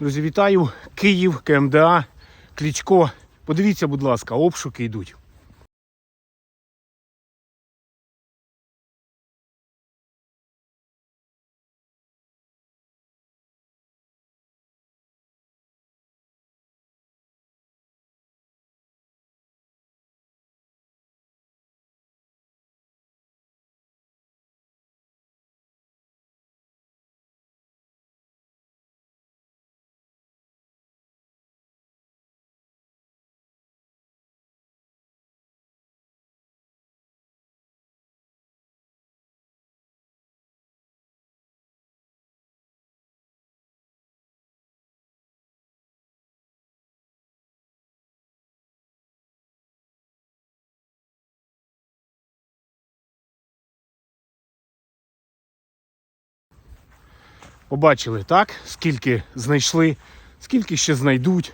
Друзі, вітаю. Київ, КМДА, Клічко. Подивіться, будь ласка, обшуки йдуть. Побачили, так? Скільки знайшли, скільки ще знайдуть,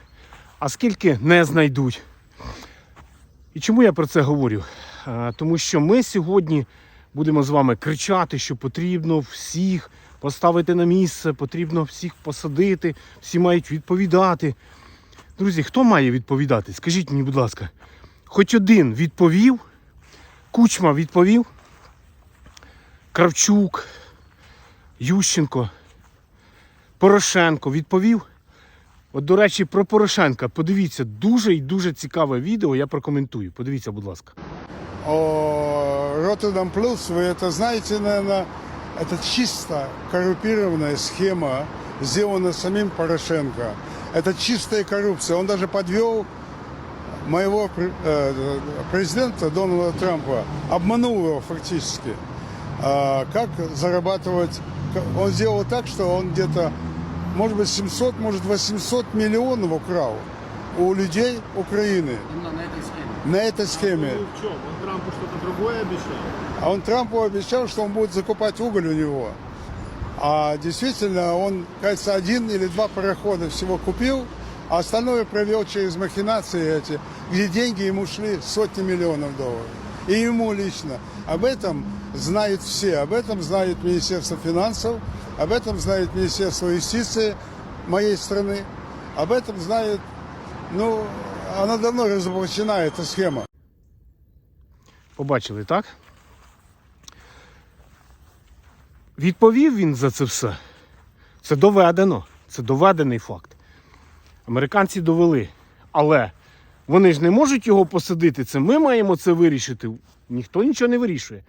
а скільки не знайдуть. І чому я про це говорю? Тому що ми сьогодні будемо з вами кричати, що потрібно всіх поставити на місце, потрібно всіх посадити, всі мають відповідати. Друзі, хто має відповідати? Скажіть мені, будь ласка, хоч один відповів, Кучма відповів, Кравчук, Ющенко. Порошенко відповів. От, до речі, про Порошенка. Подивіться, дуже і дуже цікаве відео, я прокоментую. Подивіться, будь ласка. О Роттердам Плюс, вы это знаете, наверное, это чисто коррумпированная схема, сделана самим Порошенко. Это чистая коррупция. Он даже подвел моего пр- э, президента Дональда Трампа, обманул его фактически. А, как зарабатывать? К- Он сделал так, что он где-то, может быть, 700, может, 800 миллионов украл у людей Украины Именно на этой схеме. на этой схеме. в чем? Он Трампу что-то другое обещал? А он Трампу обещал, что он будет закупать уголь у него. А действительно, он, кажется, один или два парохода всего купил, а остальное провел через махинации эти, где деньги ему шли сотни миллионов долларов. И ему лично. Об этом знают все. Об этом знает Министерство финансов, об этом знает Министерство юстиции моей страны, об этом знает, ну, она давно разоблачена, эта схема. Побачили, так? Відповів він за це все. Це доведено. Це доведений факт. Американці довели. Але вони ж не можуть його посадити. Це ми маємо це вирішити. Ніхто нічого не вирішує.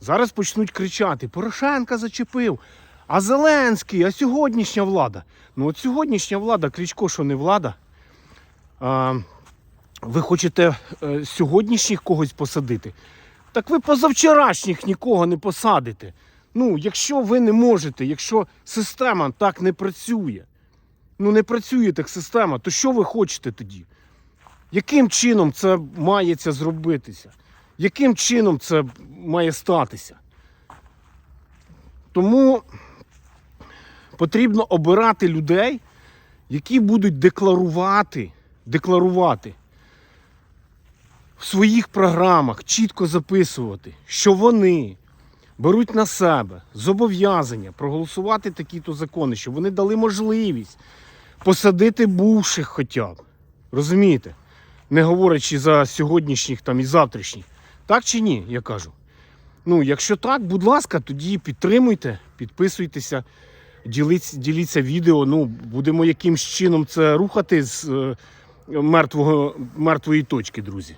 Зараз почнуть кричати: Порошенка зачепив, а Зеленський, а сьогоднішня влада. Ну от сьогоднішня влада, Кличко, що не влада. А, ви хочете е, сьогоднішніх когось посадити? Так ви позавчорашніх нікого не посадите. Ну, якщо ви не можете, якщо система так не працює, ну не працює так система, то що ви хочете тоді? Яким чином це мається зробитися? Яким чином це має статися? Тому потрібно обирати людей, які будуть декларувати, декларувати в своїх програмах, чітко записувати, що вони беруть на себе зобов'язання проголосувати такі-то закони, щоб вони дали можливість посадити бувших хоча б. Розумієте? Не говорячи за сьогоднішніх там і завтрашніх. Так чи ні, я кажу. Ну, якщо так, будь ласка, тоді підтримуйте, підписуйтеся, діліться, діліться відео. Ну, будемо якимсь чином це рухати з е, мертвого, мертвої точки, друзі.